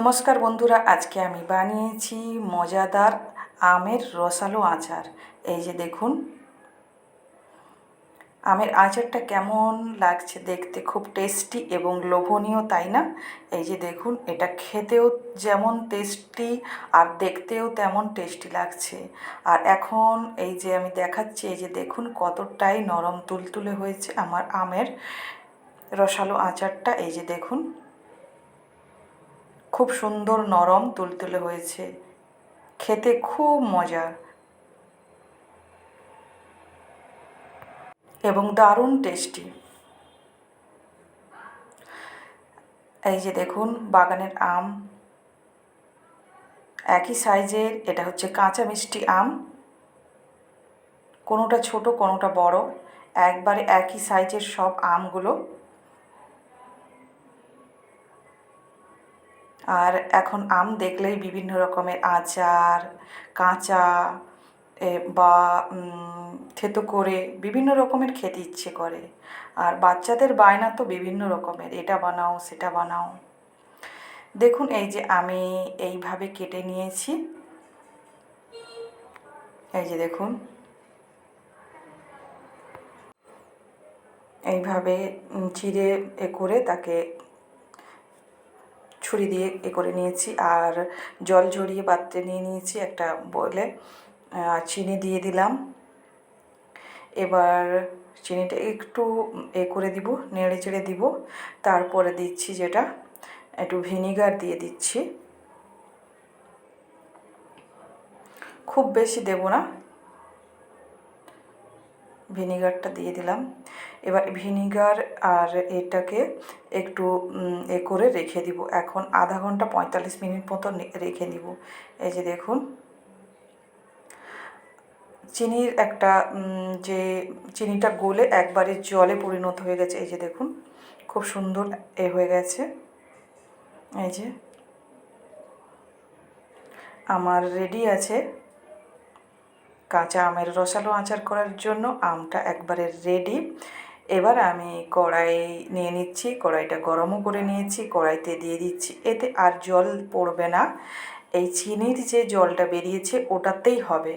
নমস্কার বন্ধুরা, আজকে আমি বানিয়েছি মজাদার আমের রসালো আচার। এই যে দেখুন, আমের আচারটা কেমন লাগছে দেখতে, খুব টেস্টি এবং লোভনীয়, তাই না? এই যে দেখুন, এটা খেতেও যেমন টেস্টি আর দেখতেও তেমন টেস্টি লাগছে। আর এখন এই যে আমি দেখাচ্ছি, এই যে দেখুন কতটাই নরম, তুলতুলে হয়েছে আমার আমের রসালো আচারটা। এই যে দেখুন খুব সুন্দর নরম তুলতুলে হয়েছে। খেতে খুব মজা। এবং দারুণ টেস্টি। এই যে দেখুন, বাগানের আম। একই সাইজের, এটা হচ্ছে কাঁচা মিষ্টি আম। কোনোটা ছোট, কোনোটা বড়। একবারে একই সাইজের সব আমগুলো আর এখন আম দেখলেই বিভিন্ন রকমের আচার, কাঁচা বা থেতো করে বিভিন্ন রকমের খেতে ইচ্ছে করে। আর বাচ্চাদের বায়না তো বিভিন্ন রকমের, এটা বানাও, সেটা বানাও। দেখুন, এই যে আমি এইভাবে কেটে নিয়েছি। এই যে দেখুন। এইভাবে চিড়ে এ করে তাকে ছুরি দিয়ে এ করে নিয়েছি আর জল ঝরিয়ে পাত্রে নিয়ে নিয়েছি একটা বলে চিনি দিয়ে দিলাম। এবার চিনিটা একটু এ করে দিব, নেড়ে চেড়ে দিব। তারপরে দিচ্ছি যেটা, একটু ভিনিগার দিয়ে দিচ্ছি। খুব বেশি দেব না। ভিনিগারটা দিয়ে দিলাম। এবার ভিনিগার আর এটাকে একটু এ করে রেখে দিব। এখন আধা ঘণ্টা পঁয়তাল্লিশ মিনিট মতো রেখে দিব এই যে দেখুন, চিনির একটা যে চিনিটা গলে একবারে জলে পরিণত হয়ে গেছে, এই যে দেখুন, খুব সুন্দর এ হয়ে গেছে। এই যে আমার রেডি আছে কাঁচা আমের রসালো আচার করার জন্য। আমটা একবারে রেডি। এবার আমি কড়াই নিয়ে নিচ্ছি, কড়াইটা গরমও করে নিয়েছি, কড়াইতে দিয়ে দিচ্ছি। এতে আর জল পড়বে না। এই চিনির যে জলটা বেরিয়েছে ওটাতেই হবে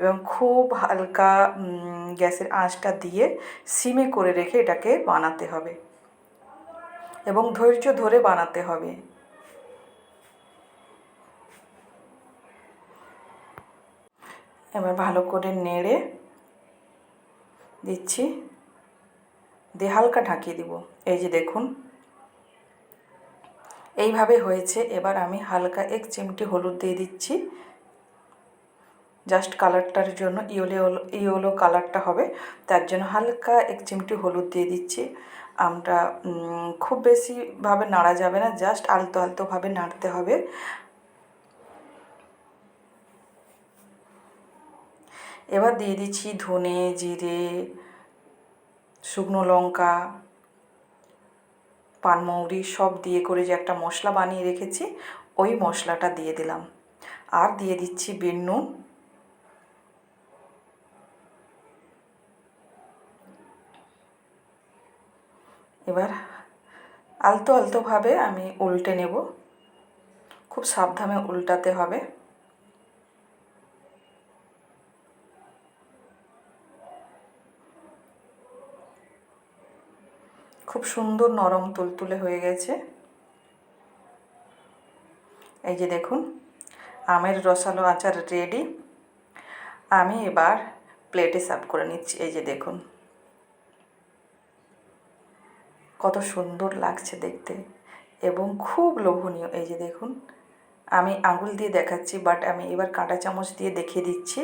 এবং খুব হালকা গ্যাসের আঁচটা দিয়ে সিমে করে রেখে এটাকে বানাতে হবে এবং ধৈর্য ধরে বানাতে হবে। এবার ভালো করে নেড়ে দিচ্ছি। দিয়ে হালকা ঢাকিয়ে দিব। এই যে দেখুন। এইভাবে হয়েছে। এবার আমি হালকা এক চিমটি হলুদ দিয়ে দিচ্ছি। জাস্ট কালারটার জন্য ইয়েলো ইয়েলো কালারটা হবে। তার জন্য হালকা এক চিমটি হলুদ দিয়ে দিচ্ছি। আমটা খুব বেশিভাবে নাড়া যাবে না। জাস্ট আলতো আলতোভাবে নাড়তে হবে। এবার দিয়ে দিচ্ছি ধনে, জিরে শুকনো লঙ্কা পানমৌরি সব দিয়ে করে যে একটা মশলা বানিয়ে রেখেছি, ওই মশলাটা দিয়ে দিলাম। আর দিয়ে দিচ্ছি বিন নুন। এবার আলতো আলতোভাবে আমি উল্টে নেব। খুব সাবধানে উল্টাতে হবে। খুব সুন্দর নরম তুলতুলে হয়ে গেছে। এই যে দেখুন, আমের রসালো আচার রেডি আমি এবার প্লেটে সার্ভ করে নিচ্ছি। এই যে দেখুন, কত সুন্দর লাগছে দেখতে এবং খুব লোভনীয়। এই যে দেখুন, আমি আঙুল দিয়ে দেখাচ্ছি বাট আমি এবার কাঁটা চামচ দিয়ে দেখিয়ে দিচ্ছি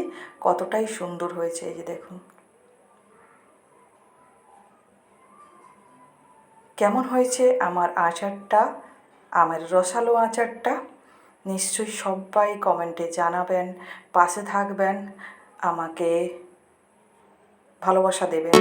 কতটাই সুন্দর হয়েছে। এই যে দেখুন কেমন হয়েছে আমার আচারটা, আমার রসালো আচারটা, নিশ্চয়ই সবাই কমেন্টে জানাবেন, পাশে থাকবেন, আমাকে ভালোবাসা দেবেন।